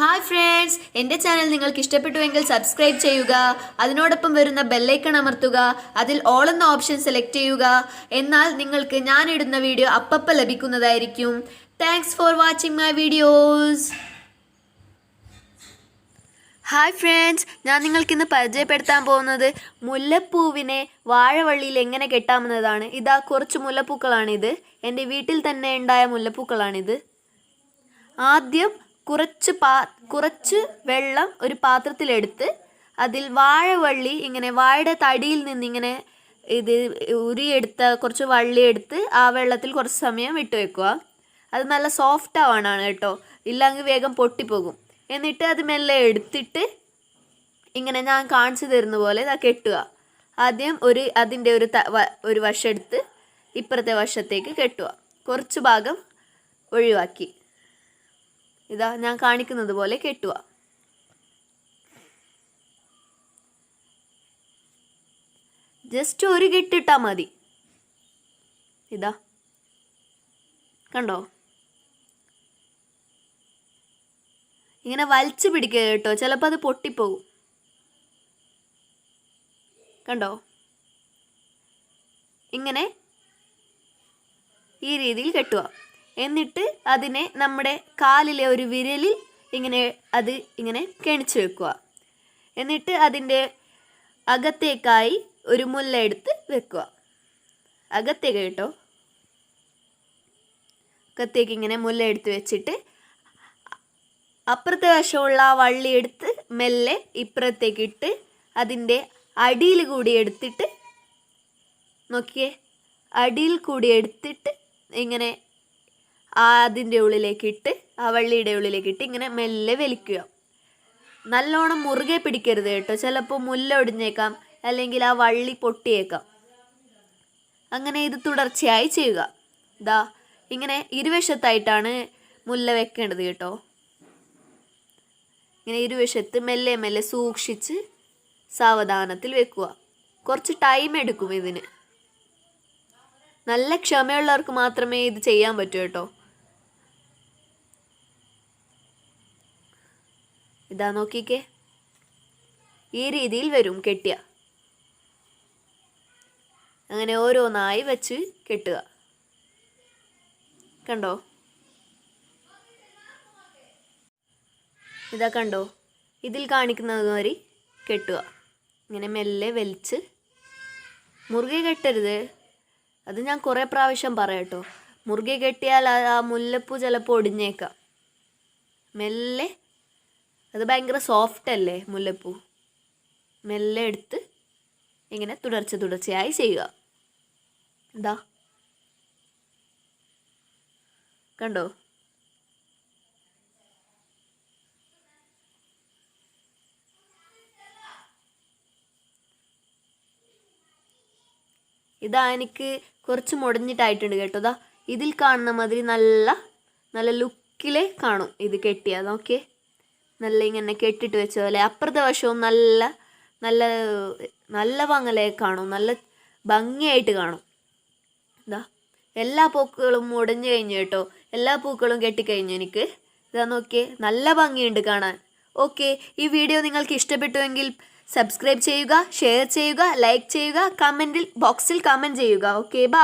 Hi friends എന്റെ channel നിങ്ങൾക്ക് ഇഷ്ടപ്പെട്ടുവെങ്കിൽ സബ്സ്ക്രൈബ് ചെയ്യുക അതിനോടൊപ്പം വരുന്ന ബെല്ലൈക്കൺ അമർത്തുക അതിൽ ഓൾ എന്ന ഓപ്ഷൻ സെലക്ട് ചെയ്യുക. എന്നാൽ നിങ്ങൾക്ക് ഞാൻ ഇടുന്ന വീഡിയോ അപ്പപ്പം ലഭിക്കുന്നതായിരിക്കും. Thanks for watching my videos hi friends ഞാൻ നിങ്ങൾക്കിന്ന് പരിചയപ്പെടുത്താൻ പോകുന്നത് മുല്ലപ്പൂവിനെ വാഴവള്ളിയിൽ എങ്ങനെ കെട്ടാമെന്നതാണ്. ഇതാ കുറച്ച് മുല്ലപ്പൂക്കളാണിത്. എന്റെ വീട്ടിൽ തന്നെ ഉണ്ടായ മുല്ലപ്പൂക്കളാണിത്. ആദ്യം കുറച്ച് പാ കുറച്ച് വെള്ളം ഒരു പാത്രത്തിലെടുത്ത് അതിൽ വാഴവള്ളി ഇങ്ങനെ വാഴയുടെ തടിയിൽ നിന്നിങ്ങനെ ഇത് ഉരിയെടുത്ത കുറച്ച് വള്ളി എടുത്ത് ആ വെള്ളത്തിൽ കുറച്ച് സമയം ഇട്ട് വെക്കുക. അത് നല്ല സോഫ്റ്റ് ആവാനാണ് കേട്ടോ. ഇല്ലെങ്കിൽ വേഗം പൊട്ടിപ്പോകും. എന്നിട്ട് അത് മെല്ലെ എടുത്തിട്ട് ഇങ്ങനെ ഞാൻ കാണിച്ചു തരുന്ന പോലെ ഇതാ കെട്ടുക. ആദ്യം ഒരു അതിന്റെ ഒരു ഒരു വശം എടുത്ത് ഇപ്പുറത്തെ വശത്തേക്ക് കെട്ടുക. കുറച്ച് ഭാഗം ഒഴിവാക്കി. ഇതാ ഞാൻ കാണിക്കുന്നത് പോലെ കെട്ടുക. ജസ്റ്റ് ഒരു കെട്ടിട്ടാൽ മതി. ഇതാ. കണ്ടോ? ഇങ്ങനെ വലിച്ചു പിടിക്കുക കേട്ടോ. ചിലപ്പോൾ അത് പൊട്ടിപ്പോകും. കണ്ടോ? ഇങ്ങനെ ഈ രീതിയിൽ കെട്ടുക. എന്നിട്ട് അതിനെ നമ്മുടെ കാലിലെ ഒരു വിരലിൽ ഇങ്ങനെ അത് ഇങ്ങനെ കെണിച്ച് വെക്കുക. എന്നിട്ട് അതിന്റെ അകത്തേക്കായി ഒരു മുല്ല എടുത്ത് വെക്കുക. അകത്തേക്ക് കേട്ടോ. അകത്തേക്ക് ഇങ്ങനെ മുല്ല എടുത്ത് വെച്ചിട്ട് അപ്പുറത്തെ വശമുള്ള ആ വള്ളി എടുത്ത് മെല്ലെ ഇപ്പുറത്തേക്ക് ഇട്ട് അതിന്റെ അടിയിൽ കൂടി എടുത്തിട്ട് നോക്കിയേ. അടിയിൽ കൂടി എടുത്തിട്ട് ഇങ്ങനെ അതിന്റെ ഉള്ളിലേക്ക് ഇട്ട് ആ വള്ളിയുടെ ഉള്ളിലേക്ക് ഇട്ട് ഇങ്ങനെ മെല്ലെ വലിക്കുക. നല്ലോണം മുറുകെ പിടിക്കരുത് കേട്ടോ. ചിലപ്പോൾ മുല്ല ഒടിഞ്ഞേക്കാം അല്ലെങ്കിൽ ആ വള്ളി പൊട്ടിയേക്കാം. അങ്ങനെ ഇത് തുടർച്ചയായി ചെയ്യുക. ദാ ഇങ്ങനെ ഇരുവശത്തായിട്ടാണ് മുല്ല വെക്കേണ്ടത് കേട്ടോ. ഇങ്ങനെ ഇരുവശത്ത് മെല്ലെ മെല്ലെ സൂക്ഷിച്ച് സാവധാനത്തിൽ വെക്കുക. കുറച്ച് ടൈം എടുക്കും ഇതിന്. നല്ല ക്ഷമയുള്ളവർക്ക് മാത്രമേ ഇത് ചെയ്യാൻ പറ്റൂ കേട്ടോ. ഇതാ നോക്കിക്കേ. ഈ രീതിയിൽ വരും കെട്ടിയ. അങ്ങനെ ഓരോന്നായി വെച്ച് കെട്ടുക. കണ്ടോ? ഇതാ കണ്ടോ? ഇതിൽ കാണിക്കുന്നത് മാതിരി കെട്ടുക. ഇങ്ങനെ മെല്ലെ വലിച്ച്. മുറുകെ കെട്ടരുത്. അത് ഞാൻ കുറേ പ്രാവശ്യം പറയാട്ടോ മുറുകെ കെട്ടിയാൽ ആ- മുല്ലപ്പൂ ചിലപ്പോൾ ഒടിഞ്ഞേക്കാം. മെല്ലെ അത് ഭയങ്കര സോഫ്റ്റ് അല്ലേ മുല്ലപ്പൂ? മെല്ലെ എടുത്ത് ഇങ്ങനെ തുടർച്ച തുടർച്ചയായി ചെയ്യുക. എന്താ? കണ്ടോ? ഇതാ എനിക്ക് കുറച്ച് മുടഞ്ഞിട്ടായിട്ടുണ്ട് കേട്ടോ. ഇതാ ഇതിൽ കാണുന്ന മാതിരി നല്ല നല്ല ലുക്കിലെ കാണും ഇത് കെട്ടിയാൽ നോക്കിയേ. നല്ല ഇങ്ങനെ കെട്ടിട്ട് വെച്ച പോലെ അപ്പുറത്തെ വശവും നല്ല നല്ല നല്ല പങ്ങലെ കാണും. നല്ല ഭംഗിയായിട്ട് കാണും. ഇതാ എല്ലാ പൂക്കളും മുടഞ്ഞു കഴിഞ്ഞു കേട്ടോ. എല്ലാ പൂക്കളും കെട്ടിക്കഴിഞ്ഞു എനിക്ക്. ഇതാ നോക്കിയേ നല്ല ഭംഗിയുണ്ട് കാണാൻ. ഓക്കെ ഈ വീഡിയോ നിങ്ങൾക്ക് ഇഷ്ടപ്പെട്ടുവെങ്കിൽ സബ്സ്ക്രൈബ് ചെയ്യുക ഷെയർ ചെയ്യുക ലൈക്ക് ചെയ്യുക കമന്റിൽ ബോക്സിൽ കമന്റ് ചെയ്യുക. Okay bye.